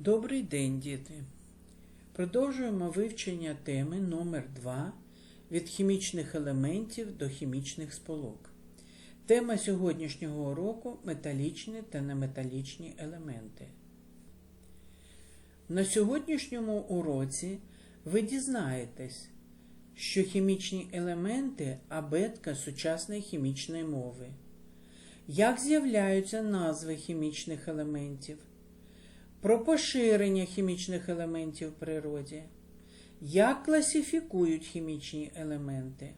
Добрий день, діти! Продовжуємо вивчення теми номер 2 від хімічних елементів до хімічних сполук. Тема сьогоднішнього уроку металічні та неметалічні елементи. На сьогоднішньому уроці ви дізнаєтесь, що хімічні елементи абетка сучасної хімічної мови. Як з'являються назви хімічних елементів? Про поширення хімічних елементів в природі, як класифікують хімічні елементи,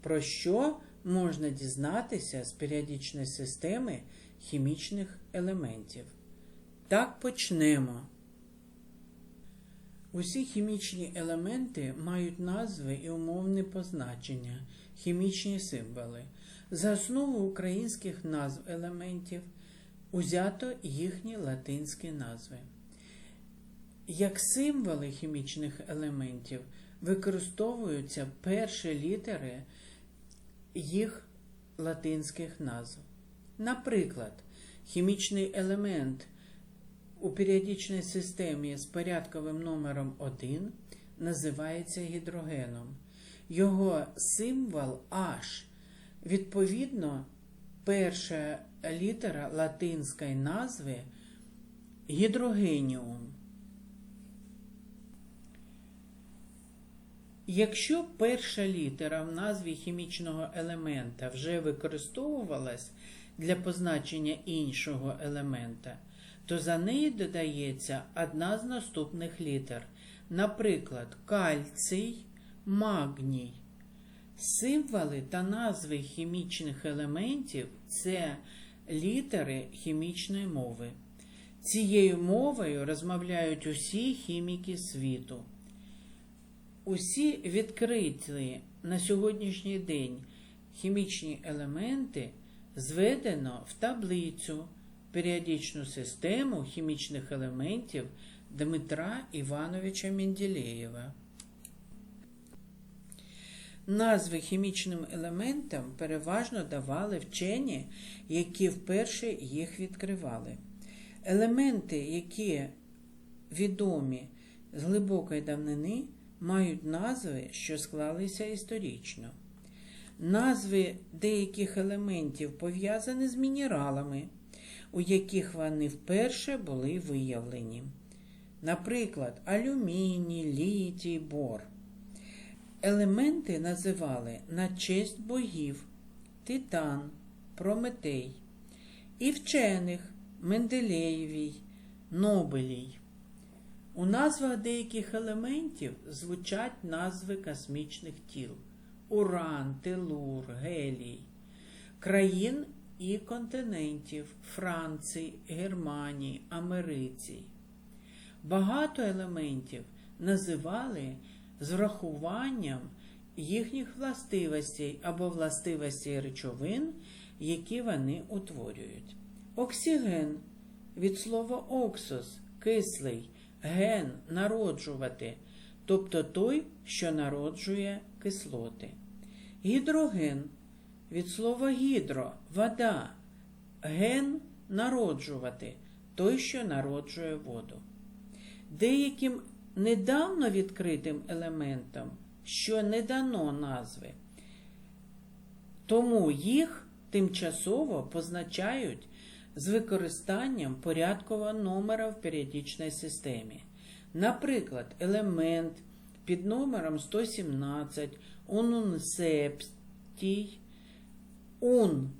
про що можна дізнатися з періодичної системи хімічних елементів. Так почнемо. Усі хімічні елементи мають назви і умовні позначення, хімічні символи. За основу українських назв елементів узято їхні латинські назви. Як символи хімічних елементів використовуються перші літери їх латинських назв. Наприклад, хімічний елемент у періодичній системі з порядковим номером 1 називається гідрогеном. Його символ H. Відповідно, перша літера латинської назви гідрогеніум. Якщо перша літера в назві хімічного елемента вже використовувалась для позначення іншого елемента, то за неї додається одна з наступних літер, наприклад, кальцій, магній. Символи та назви хімічних елементів це літери хімічної мови. Цією мовою розмовляють усі хіміки світу. Усі відкриті на сьогоднішній день хімічні елементи зведено в таблицю періодичну систему хімічних елементів Дмитра Івановича Менделєєва. Назви хімічним елементам переважно давали вчені, які вперше їх відкривали. Елементи, які відомі з глибокої давнини, мають назви, що склалися історично. Назви деяких елементів пов'язані з мінералами, у яких вони вперше були виявлені. Наприклад, алюміній, літій, бор. Елементи називали на честь богів Титан, Прометей і вчених Менделеєвій, Нобелій. У назвах деяких елементів звучать назви космічних тіл Уран, Телур, Гелій, країн і континентів Франції, Германії, Америці. Багато елементів називали з врахуванням їхніх властивостей або властивостей речовин, які вони утворюють. Оксиген від слова оксос кислий, ген народжувати, тобто той, що народжує кислоти. Гідроген від слова гідро вода, ген народжувати, той, що народжує воду. Деяким недавно відкритим елементам, що не дано назви, тому їх тимчасово позначають з використанням порядкового номера в періодичній системі. Наприклад, елемент під номером 117 унунсептій, ун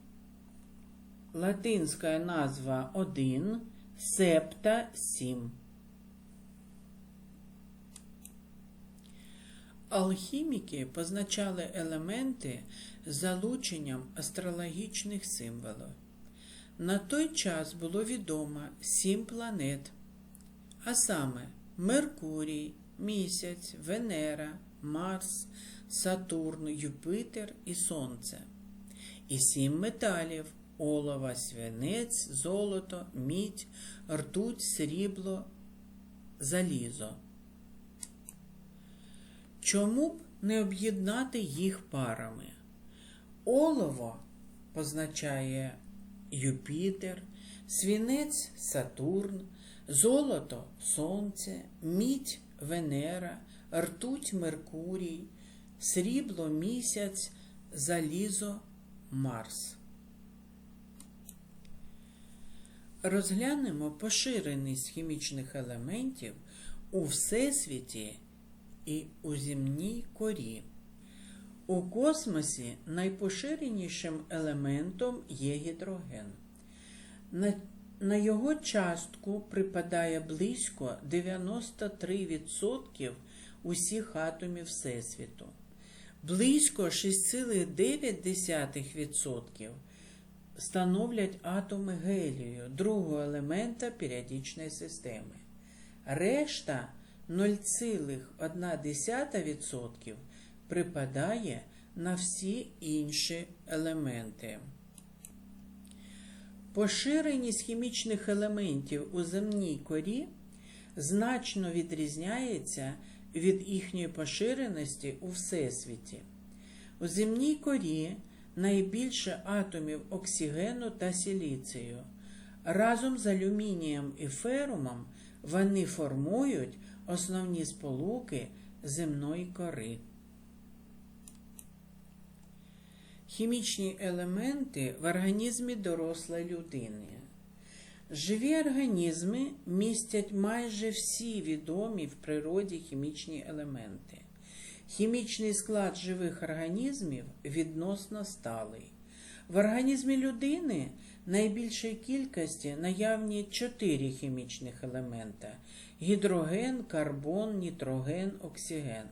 латинська назва 1, септа 7. Алхіміки позначали елементи залученням астрологічних символів. На той час було відомо сім планет, а саме Меркурій, Місяць, Венера, Марс, Сатурн, Юпитер і Сонце. І сім металів олова, свинець, золото, мідь, ртуть, срібло, залізо. Чому б не об'єднати їх парами? Олово позначає Юпітер, свінець Сатурн, золото Сонце, мідь Венера, ртуть Меркурій, срібло місяць, залізо Марс. Розглянемо поширеність хімічних елементів у Всесвіті і у земній корі. У космосі найпоширенішим елементом є гідроген. На, на його частку припадає близько 93% усіх атомів Всесвіту. Близько 6,9% становлять атоми гелію, другого елемента періодичної системи. Решта 0,1% припадає на всі інші елементи. Поширеність хімічних елементів у земній корі значно відрізняється від їхньої поширеності у Всесвіті. У земній корі найбільше атомів оксигену та силіцію. Разом з алюмінієм і ферумом вони формують основні сполуки земної кори. Хімічні елементи в організмі дорослої людини. Живі організми містять майже всі відомі в природі хімічні елементи. Хімічний склад живих організмів відносно сталий. В організмі людини найбільшій кількості наявні чотири хімічних елемента: гідроген, карбон, нітроген, оксиген.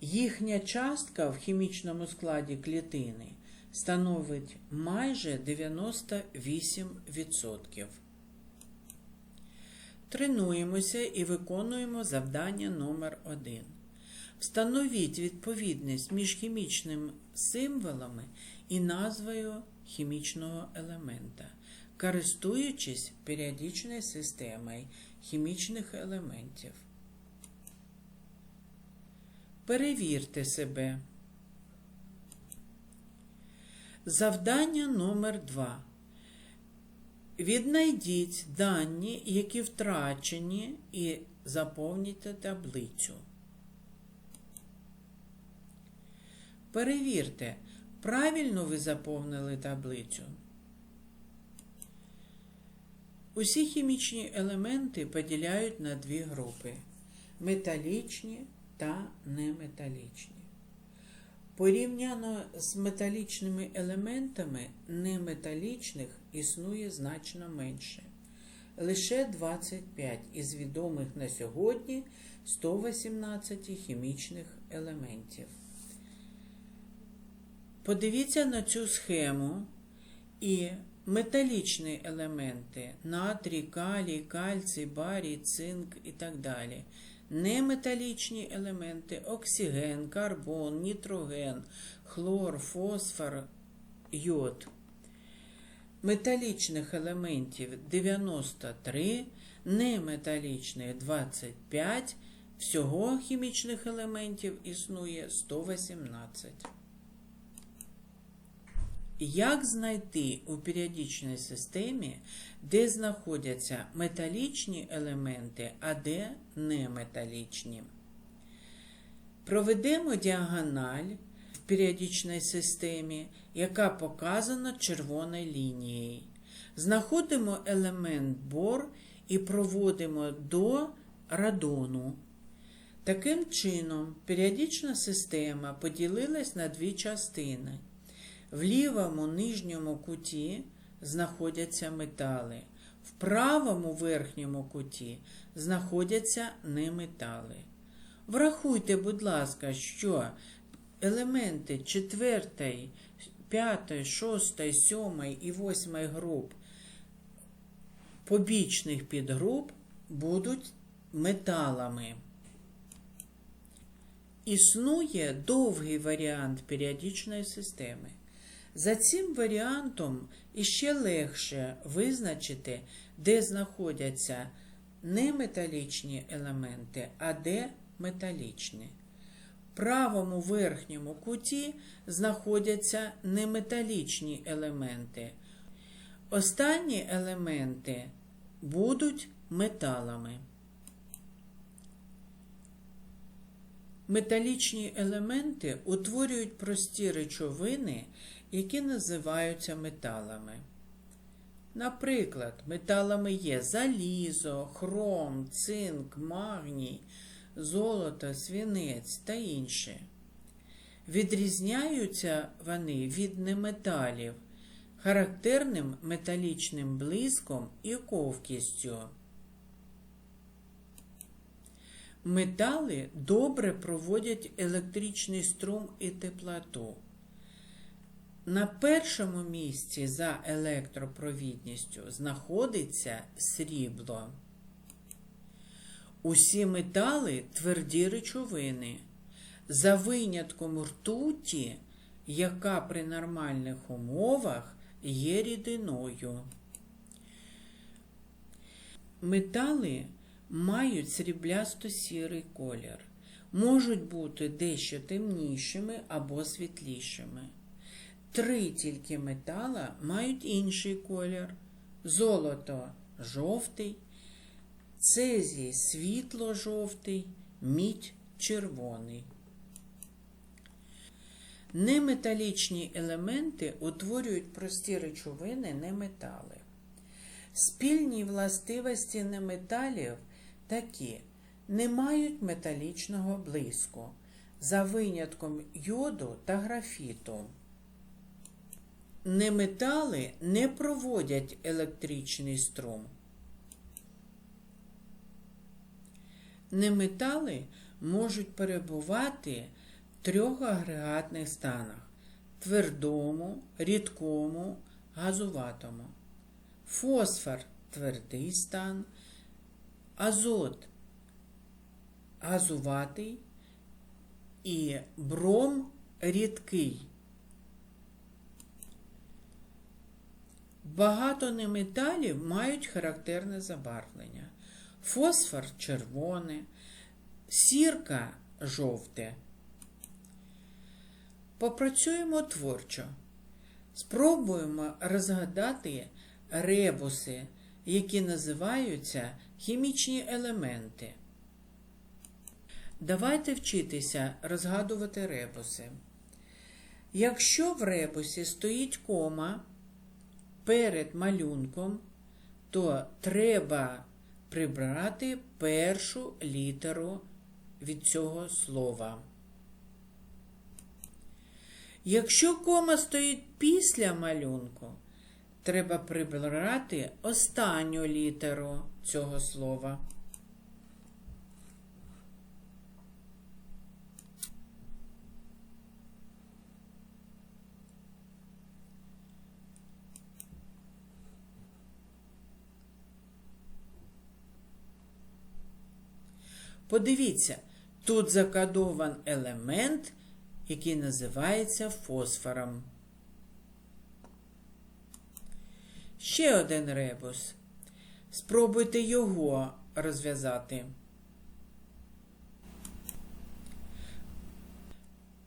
Їхня частка в хімічному складі клітини становить майже 98%. Тренуємося і виконуємо завдання номер 1 Встановіть відповідність між хімічними символами і назвою хімічного елемента, користуючись періодичною системою хімічних елементів. Перевірте себе. Завдання номер 2 Віднайдіть дані, які втрачені, і заповніть таблицю. Перевірте, правильно ви заповнили таблицю. Усі хімічні елементи поділяють на дві групи металічні та неметалічні. Порівняно з металічними елементами неметалічних існує значно менше. Лише 25 із відомих на сьогодні 118 хімічних елементів. Подивіться на цю схему і металічні елементи натрій, калій, кальцій, барій, цинк і так далі. Неметалічні елементи оксиген, карбон, нітроген, хлор, фосфор, йод. Металічних елементів 93, неметалічних 25. Всього хімічних елементів існує 118. Як знайти у періодичній системі, де знаходяться металічні елементи, а де неметалічні? Проведемо діагональ в періодичній системі, яка показана червоною лінією. Знаходимо елемент бор і проводимо до радону. Таким чином, періодична система поділилась на дві частини. В лівому нижньому куті знаходяться метали, в правому верхньому куті знаходяться неметали. Врахуйте, будь ласка, що елементи 4, 5, 6, 7 і 8 груп побічних підгруп будуть металами. Існує довгий варіант періодичної системи. За цим варіантом іще легше визначити, де знаходяться не металічні елементи, а де металічні. В правому верхньому куті знаходяться неметалічні елементи. Останні елементи будуть металами. Металічні елементи утворюють прості речовини, які називаються металами. Наприклад, металами є залізо, хром, цинк, магній, золото, свінець та інші. Відрізняються вони від неметалів характерним металічним блиском і ковкістю. Метали добре проводять електричний струм і теплоту. На першому місці за електропровідністю знаходиться срібло. Усі метали тверді речовини. За винятком ртуті, яка при нормальних умовах є рідиною. Метали мають сріблясто-сірий колір, можуть бути дещо темнішими або світлішими. Три тільки метала мають інший колір: золото жовтий, цезій світло-жовтий, мідь червоний. Неметалічні елементи утворюють прості речовини неметали. Спільні властивості неметалів такі не мають металічного блиску, за винятком йоду та графіту. Неметали не проводять електричний струм. Неметали можуть перебувати в трьох агрегатних станах твердому, рідкому, газуватому. Фосфор твердий стан, азот газуватий і бром рідкий. Багато неметалів мають характерне забарвлення. Фосфор червоне, сірка жовте. Попрацюємо творчо. Спробуємо розгадати ребуси, які називаються хімічні елементи. Давайте вчитися розгадувати ребуси. Якщо в ребусі стоїть кома перед малюнком, то треба прибрати першу літеру від цього слова. Якщо кома стоїть після малюнку, треба прибрати останню літеру цього слова. Подивіться, тут закодован елемент, який називається фосфором. Ще один ребус. Спробуйте його розв'язати.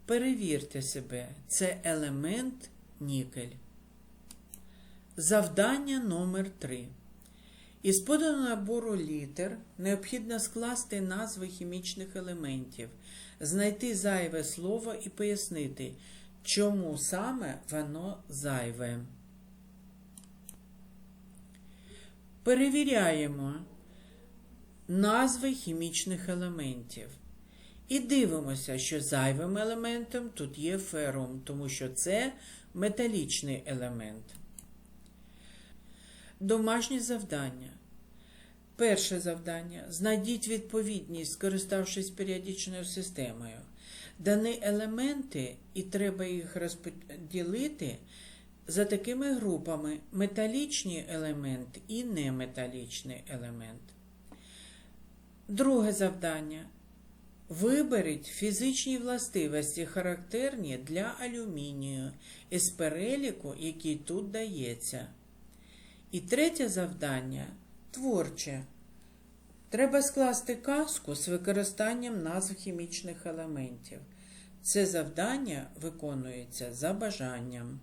Перевірте себе, це елемент нікель. Завдання номер 3 Із поданого набору літер необхідно скласти назви хімічних елементів, знайти зайве слово і пояснити, чому саме воно зайве. Перевіряємо назви хімічних елементів. І дивимося, що зайвим елементом тут є ферум, тому що це металічний елемент. Домашнє завдання. Перше завдання. Знайдіть відповідність, скориставшись періодичною системою. Дані елементи, і треба їх розподілити за такими групами: металічний елемент і неметалічний елемент. Друге завдання. Виберіть фізичні властивості, характерні для алюмінію із переліку, який тут дається. І третє завдання творче. Треба скласти казку з використанням назв хімічних елементів. Це завдання виконується за бажанням.